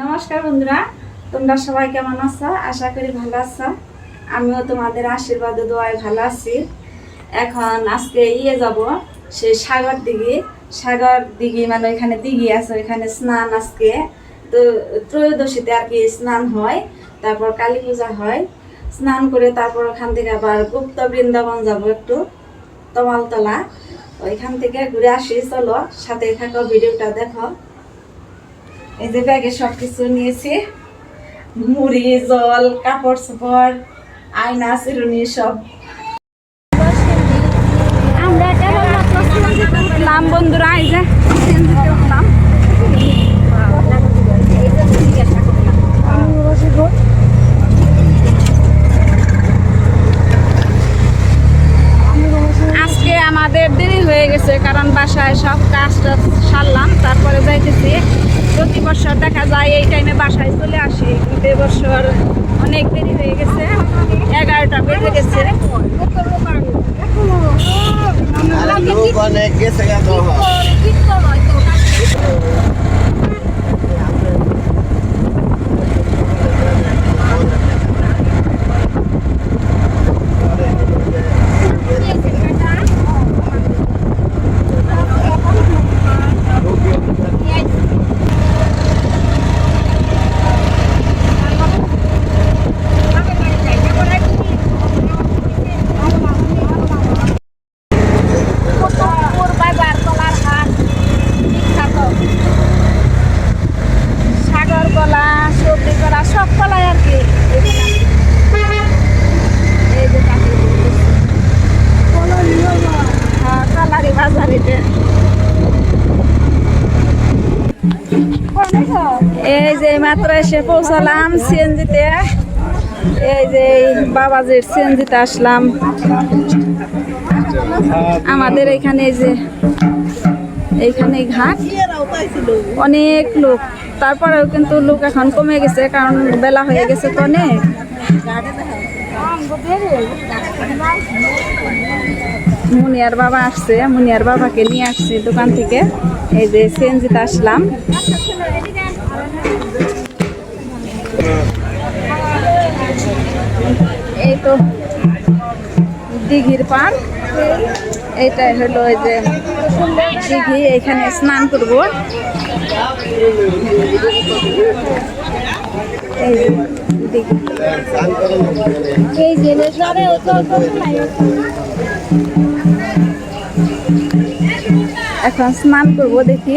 নমস্কার বন্ধুরা, তোমরা সবাই কেমন আছো? আশা করি ভালো আছো। আমিও তোমাদের আশীর্বাদ, দোয়ায় ভালো আছি। এখন আজকে ইয়ে যাব, সে সাগর দিঘি। সাগর দিঘি মানে ওইখানে দিঘি আছে, ওইখানে স্নান আজকে। তো ত্রয়োদশীতে আর কি স্নান হয়, তারপর কালী পূজা হয়। স্নান করে তারপর ওখান থেকে আবার গুপ্ত বৃন্দাবন যাব একটু, তমালতলা। ওইখান থেকে ঘুরে আসি, চলো, সাথে থাকো, ভিডিওটা দেখো। এই যে ব্যাগে সব কিছু নিয়েছি। মুড়ি, জল, কাপড় চোপড়, আয়না, চিরুনি সব। আমরা কেবলমাত্র বন্ধুরা এই যে সিএনজিতে উঠলাম আজকে আমাদের দেরি হয়ে গেছে কারণ বাসায় সব কাজ টাজ সারলাম তারপরে যাইতেছি প্রতি বছর দেখা যায় এই টাইমে বাসায় চলে আসি কিন্তু এবছর অনেক দেরি হয়ে গেছে এগারোটা বেজে গেছে আরে লোক অনেক গেছে গা তো সাগর কলা সবজি কলা সব কলাই আর কি এই যে কাকি হ্যাঁ কলারি বাজারিতে এই যে মাত্র এসে পৌঁছালাম সিএনজিতে। এই যে বাবাজির সিএনজিতে আসলাম। আমাদের এখানে যে এইখানে ঘাট, অনেক লোক। তারপরেও কিন্তু লোক এখন কমে গেছে, কারণ বেলা হয়ে গেছে তো অনেক। মুনিয়ার বাবা আসছে, মুনিয়ার বাবাকে নিয়ে আসছে দোকান থেকে। এই যে সিএনজিতে আসলাম। এই তো দিঘির পার এইটাই হলো এই যে দিঘি, এখানে স্নান করব। এই এখন স্নান করব দেখি।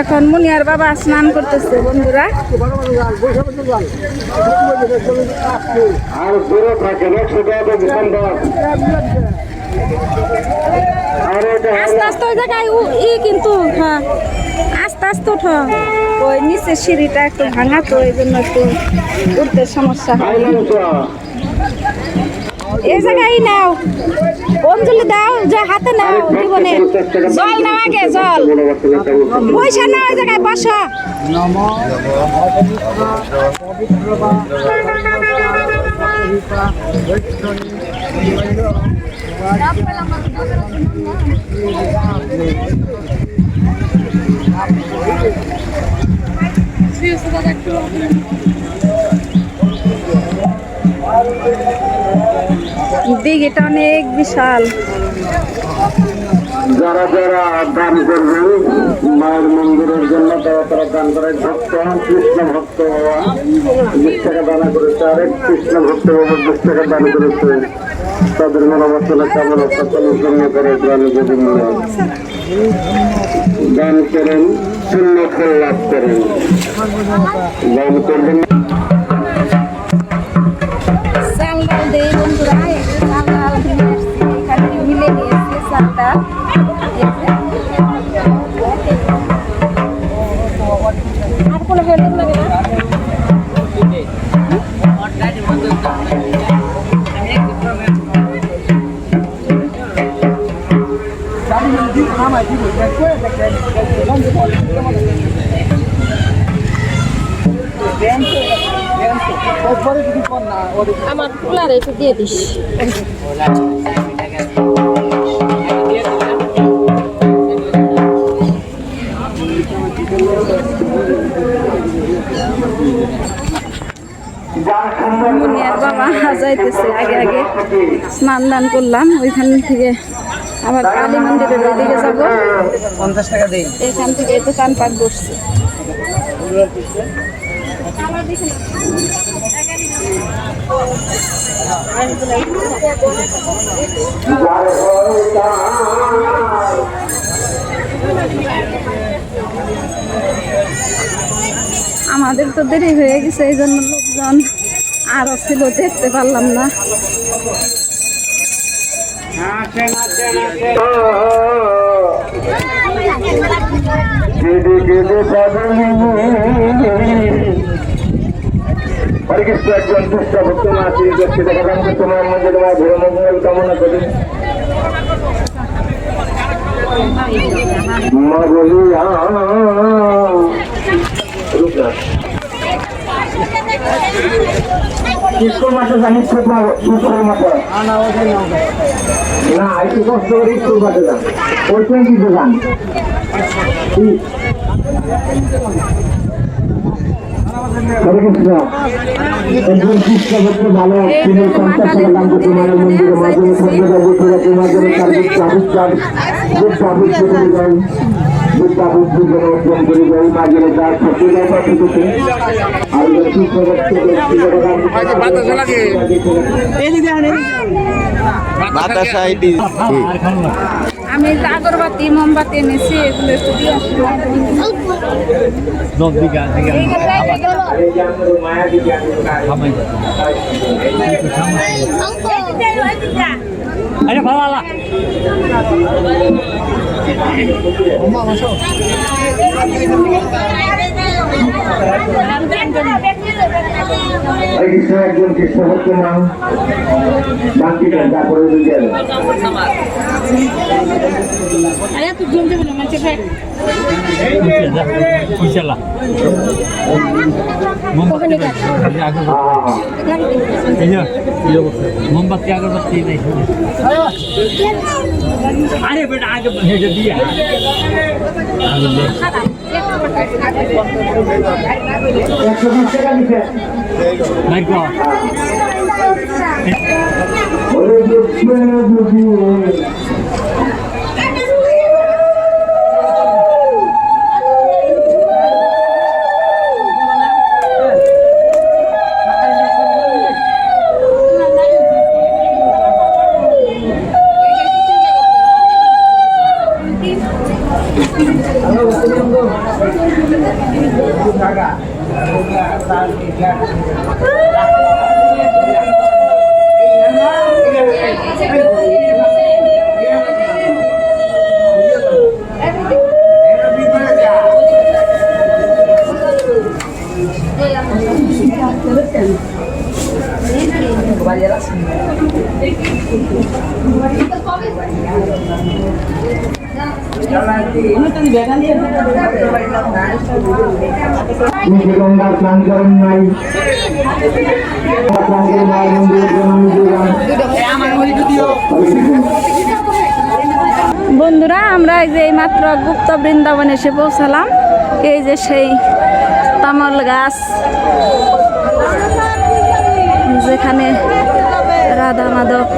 এখন মুনিয়ার বাবা স্নান করতেছে বন্ধুরা। আর দূরে থাকেন একশো টাকা বিশাল আর এটা আস্তে আস্তে ওই জায়গায় ই কিন্তু হ্যাঁ আস্তে আস্তে উঠো ওই নিচে সিঁড়িটা একটু ভাঙা তো এই জন্য একটু উঠতে সমস্যা হয়। এই জায়গায় নাও। অঞ্জলি দাও, যে হাতে নাও জীবনে। জল নাও আগে, জল। পয়সা নাও ওই জায়গায়, বসো। দিঘিটা অনেক বিশাল। যারা যারা দান করবেন, মায়ের মন্দিরের জন্য তারা তারা দান করে ভক্ত, কৃষ্ণ ভক্ত বাবা, বিশ টাকা দানা করেছে। আরেক কৃষ্ণ ভক্ত বাবা বিশ টাকা দান করেছে। তাদের মনোবাসনা কামনা সকলের জন্য করে গ্রামে যদি দান করেন, শূন্য লাভ করেন। দান করবেন চাল ডাল দেই বন্ধুরা চাল ডাল নিয়ে আসছি এখানে মিলে নিয়েছি এই যে। আর কোনো হেলমেট লাগে না আমার কুলারে একটু দিয়ে দিস। মুনিয়ার বাবা যাইতেছে আগে আগে স্নান দান করলাম ওইখান থেকে আবার কালী মন্দিরের ওইদিকে যাব। পঞ্চাশ টাকা দিই এখান থেকে দোকান পাট বসছে। আমাদের তো দেরি হয়ে গেছে, এই জন্য লোকজন আরও ছিল, দেখতে পারলাম না। কেঁদে কেঁদে কাঁদলি হরে কৃষ্ণ একজন দুষ্ট ভক্ত মা শ্রী ব্যক্তি দেখা যান তোমার মধ্যে তোমার ঘোর মঙ্গল কামনা করি মা বলি স্কুল মাঠে জানি স্কুলের মাঠে না একটু কষ্ট করে স্কুল মাঠে যান একজন কৃষ্ণ ভক্ত ভালো তিনি পঞ্চাশ টাকা দাম করতে মায়ের মন্দিরে মাঝে সন্ধ্যা যাব তোরা তোমার জন্য সার্ভিস সার্ভিস চার্জ যে। যাই যে সার্ভিস অর্জন করে বাতাসা এটি আমি আগরবাতি মোমবাতি এনেছি এগুলো একটু দিয়ে আরে ভালো আলা। হরে কৃষ্ণ একজন কৃষ্ণ ভক্ত মা বাকি তারপরে মোমবাতি আগরবাতি এই যে এই অবস্থা মোমবাতি আগরবাতি নাই আরে বেটা আগে দিয়ে একশো বিশ টাকা নিচ্ছে বন্ধুরা আমরা এই যে মাত্র গুপ্ত বৃন্দাবন এসে পৌঁছালাম। এই যে সেই তামল গাছ। যেখানে রাধা মাধব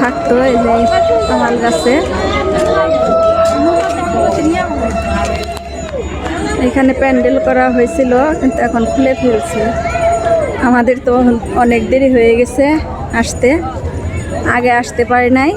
থাকতো, এই যে তামাল গাছে। এখানে প্যান্ডেল করা হয়েছিল, কিন্তু এখন খুলে ফেলছে। আমাদের তো অনেক দেরি হয়ে গেছে আসতে। আগে আসতে পারি নাই।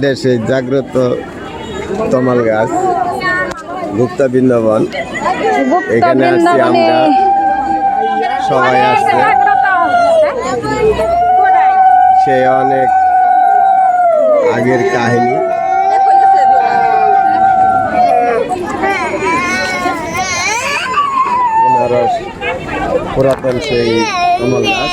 এটা সেই জাগ্রত তমাল গাছ গুপ্তা বৃন্দাবন। এখানে আসছি আমরা। সবাই আসছে সে অনেক আগের কাহিনী। বেনারস পুরাতন সেই কমল গাছ।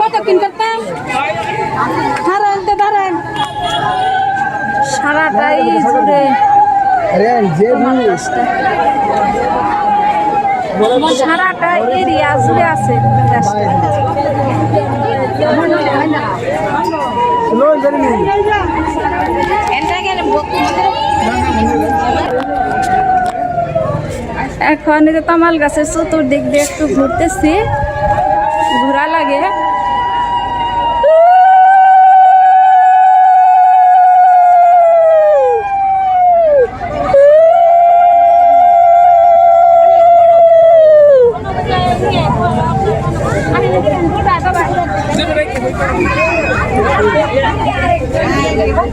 কত কিন করতাম দাঁড়ান তো দাঁড়ান। সারাটাই জুড়ে। সারাটা এরিয়া জুড়ে আছে। এখন এই যে তামাল গাছের চতুর্দিক দিয়ে একটু ঘুরতেছি। ঘোরা লাগে।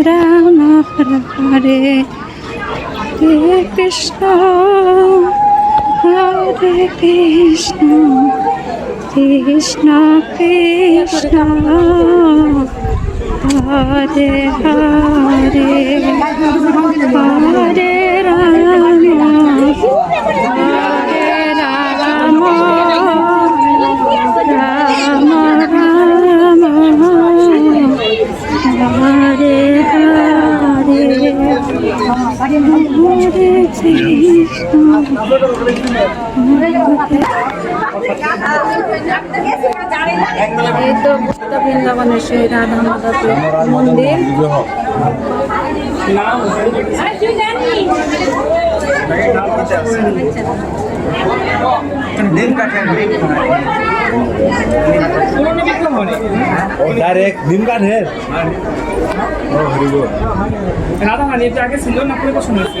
রাম হরে হরে কৃষ্ণ হরে কৃষ্ণ কৃষ্ণ কৃষ্ণ হরে হরে হরে রাম এই তো গুপ্ত বৃন্দাবনের সেই রাধা মাধবের মন্দির ডাইরেক্ট ডিম কাঠের রাধা রানী এটা আগে ছিল না পছন্দ হয়েছে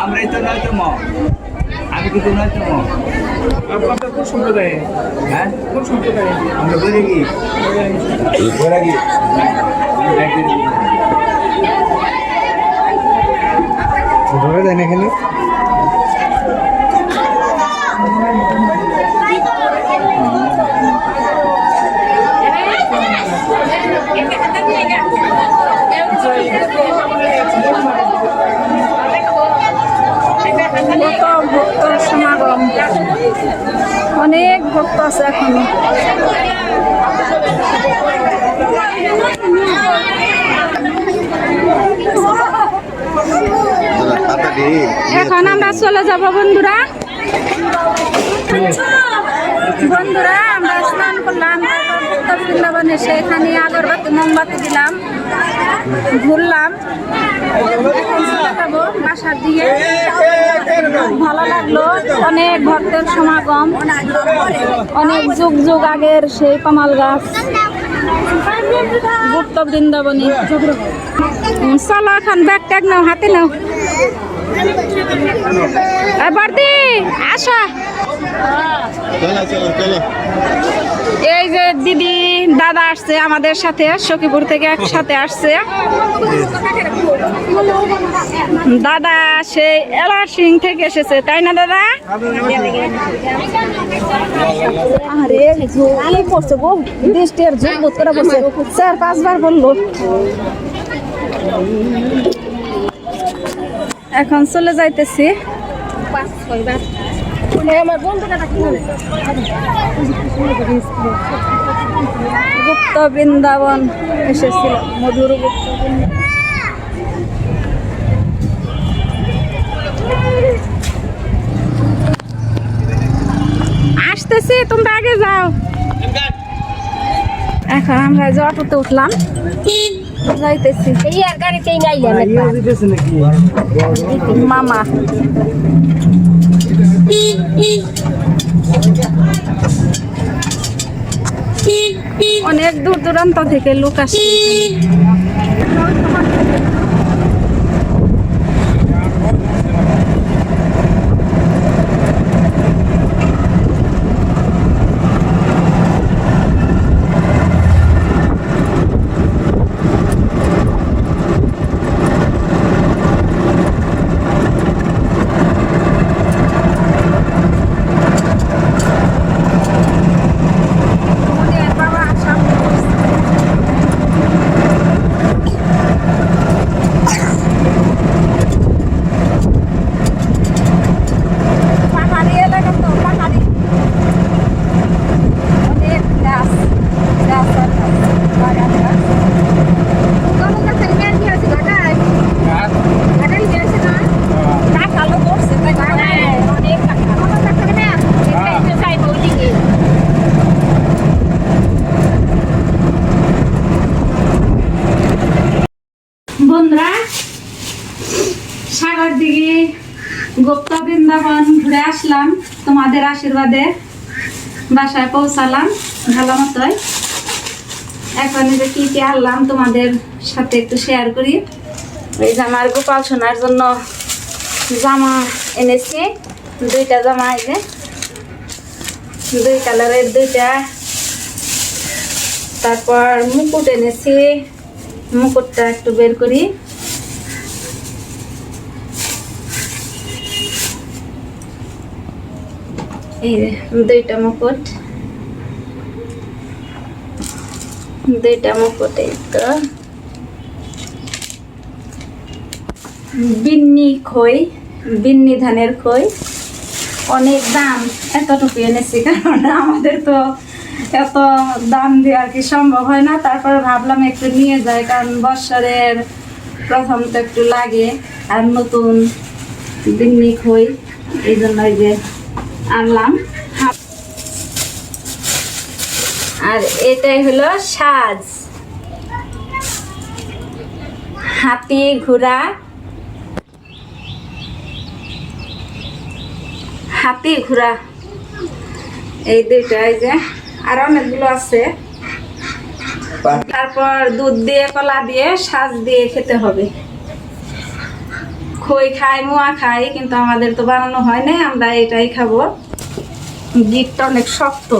আমরাই তো নয় তো আমি কিন্তু নয় তো আপনার কোন সম্প্রদায়ে? হ্যাঁ? কোন সম্প্রদায়ে? আমরা বলে কি বলে কি ধরে দেন এখানে অনেক ভক্ত আছে এখনও পাতা দিয়ে এখন আমরা চলে যাব, বন্ধুরা। বন্ধুরা, আমরা স্নান করলাম বৃন্দাবনে সেখানে আগরবাতি, মোমবাতি দিলাম, ঘুরলাম। এখন বাসার দিকে। ভালো লাগল, অনেক ভক্তের সমাগম, অনেক যুগ যুগ আগের সেই কমাল গাছ। গুপ্ত বৃন্দাবনী। চলো এখন ব্যাগ ট্যাগ নাও, হাতে নাও। বর্দি আসো। চলো চলো চলো। এই যে দিদি দাদা আসছে আমাদের সাথে সখীপুর থেকে একসাথে আসছে। দাদা সেই এলার সিং থেকে এসেছে তাই না দাদা? আরে আলে পড়ছে গো? দৃষ্টি আর বোধ করে বসে। চার পাঁচবার বলল। এখন চলে যাইতেছি। গুপ্ত বৃন্দাবন এসেছিল মধুর গুপ্ত আসতেছি তোমরা আগে যাও। এখন আমরা যে অটোতে উঠলাম। যাইতেছি। এই আর গাড়িতেই নাইলেন মামা অনেক দূর দূরান্ত থেকে লোক আসে পাহাড়ি এলাকা তো পাহাড়ি অনেক গাছ গাছ আর গাছ, বাগান গাছ। কাঁঠালও পড়ছে, তাই না? অনেক কাঁঠাল। বন্ধুরা সাগর দিঘি গুপ্ত বৃন্দাবন ঘুরে আসলাম তোমাদের আশীর্বাদে বাসায় পৌঁছালাম, ভালো মতোই। এখন যে কি কি আনলাম তোমাদের সাথে একটু শেয়ার করি। এই যে আমার গোপাল সোনার জন্য জামা এনেছি, দুইটা জামা যে। দুই কালারের দুইটা। তারপর মুকুট এনেছি, মুকুটটা একটু বের করি। এই দুইটা মুকুট। দুইটা মুকুট এই তো। বিন্নি খই, বিন্নি ধানের খই। অনেক দাম এতটুকু এনেছি, কারণ আমাদের তো এত দাম দিয়ে আর কি সম্ভব হয় না। তারপরে ভাবলাম একটু নিয়ে যাই, কারণ বৎসরের প্রথম তো একটু লাগে। আর নতুন বিন্নি খই, এই জন্য যে আনলাম। আর এটাই হলো সাজ। হাতি ঘোড়া। হাতি ঘোড়া। এই দুইটা এই যে আর অনেকগুলো আছে। তারপর দুধ দিয়ে কলা দিয়ে সাজ দিয়ে খেতে হবে। খই খাই, মোয়া খাই, কিন্তু আমাদের তো বানানো হয় না আমরা এটাই খাব। গিটটা অনেক শক্ত।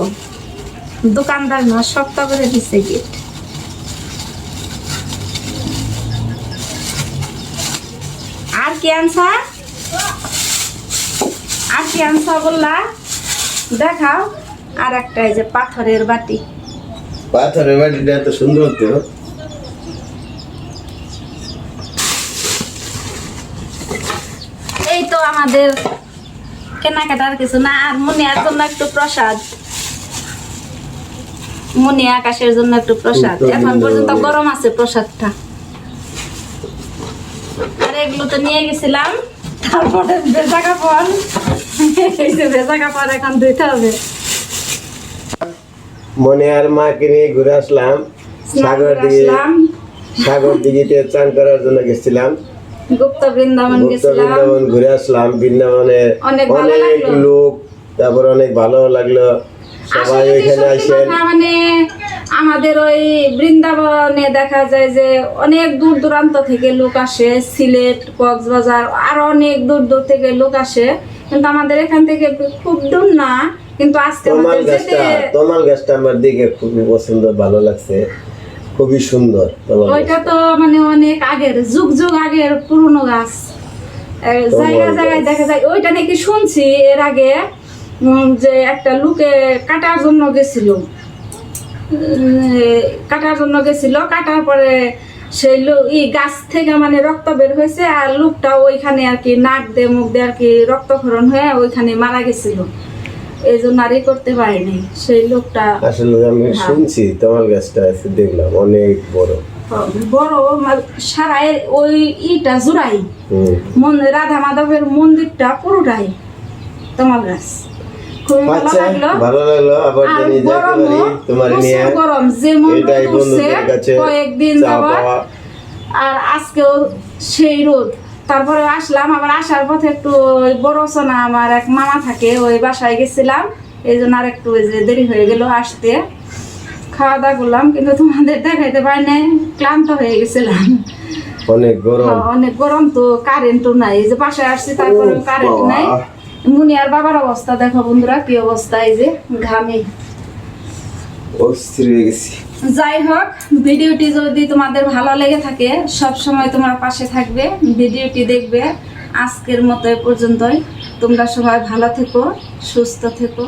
দোকানদার না, শক্ত করে দিচ্ছে গিট। আর কি আনছা? আর কি আনছা বললা? দেখাও। আর একটা এই যে পাথরের বাটি। পাথরের বাটিটা এত সুন্দর তো এই তো আমাদের কেনাকাটার কিছু না আর মুনিয়ার জন্য একটু প্রসাদ। মুনি আকাশের জন্য একটু প্রসাদ। এখন পর্যন্ত গরম আছে প্রসাদটা। আর এগুলো তো নিয়ে গেছিলাম তারপরে ভেজা কাপড়। এই যে ভেজা কাপড় এখন ধুইতে হবে। মনে আর মাকে নিয়ে ঘুরে আসলাম। সাগর দিকে সাগর দিঘিতে চান করার জন্য গেছিলাম। গুপ্ত বৃন্দাবন গেছিলাম। বৃন্দাবন ঘুরে আসলাম বৃন্দাবনে অনেক। লোক তারপর অনেক ভালো লাগল। সবাই ওইখানে আসেন। মানে আমাদের ওই বৃন্দাবনে দেখা যায় যে অনেক দূর দূরান্ত থেকে লোক আসে সিলেট কক্সবাজার আর অনেক দূর দূর থেকে লোক আসে। কিন্তু আমাদের এখান থেকে খুব দূর না কিন্তু আজকে আমাদের যেতে গাছটা তমাল গাছটা আমার দিকে খুবই পছন্দ ভালো লাগছে। খুবই সুন্দর ওইটা তো মানে অনেক আগের যুগ যুগ আগের পুরনো গাছ। এ, জায়গায় জায়গায় দেখা যায় ওইটা নাকি শুনছি এর আগে যে একটা লোকে কাটার জন্য গেছিল। কাটার জন্য গেছিল কাটার পরে সেই লোক ই গাছ থেকে মানে রক্ত বের হয়েছে আর লোকটা ওইখানে আর কি নাক দিয়ে মুখ দিয়ে আর কি রক্তক্ষরণ হয়ে ওইখানে মারা গেছিল। এই জন্য করতে পারিনি সেই লোকটা আসলে আমি হ্যাঁ। শুনছি তোমার গাছটা আছে দেখলাম অনেক বড়। বড় মা- ওই ইটা জোড়াই। হুম। রাধা মাধবের মন্দিরটা পুরোটাই তোমার গাছ ভালো আচ্ছা আর আজকেও সেই রোদ। তারপরে আসলাম আবার আসার পথে একটু ওই বড় সোনা আমার এক মামা থাকে ওই বাসায় গেছিলাম। এই জন্য আর একটু ওই যে দেরি হয়ে গেল আসতে। খাওয়া দাওয়া করলাম কিন্তু তোমাদের দেখাইতে পারি নাই ক্লান্ত হয়ে গেছিলাম। অনেক গরম। হ্যাঁ, অনেক গরম তো কারেন্টও নাই। এই যে বাসায় আসছি তারপরে কারেন্ট নাই বাবা। মুনি আর বাবার অবস্থা দেখো বন্ধুরা কি অবস্থা এই যে ঘামে। অস্থির হয়ে গেছি। যাই হোক, ভিডিওটি যদি তোমাদের ভালো লেগে থাকে, সব সময় তোমার পাশে থাকবে, ভিডিওটি দেখবে। আজকের মতো এ পর্যন্তই। তোমরা সবাই ভালো থেকো, সুস্থ থেকো।